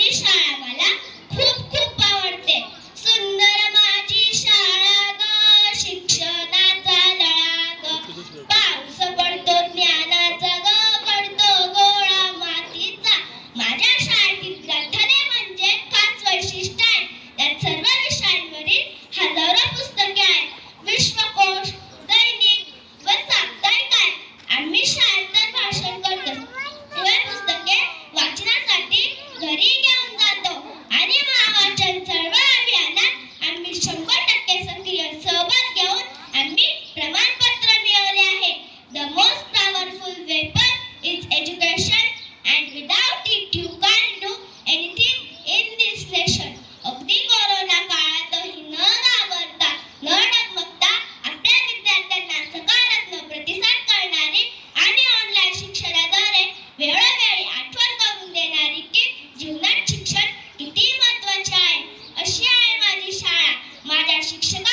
माझी शाळा मला खूप खूप आवडते. सुंदर माझी शाळा ग शिक्षणाचा लळा ग. पाऊस पडतो ಶಿಕ್ಷಣ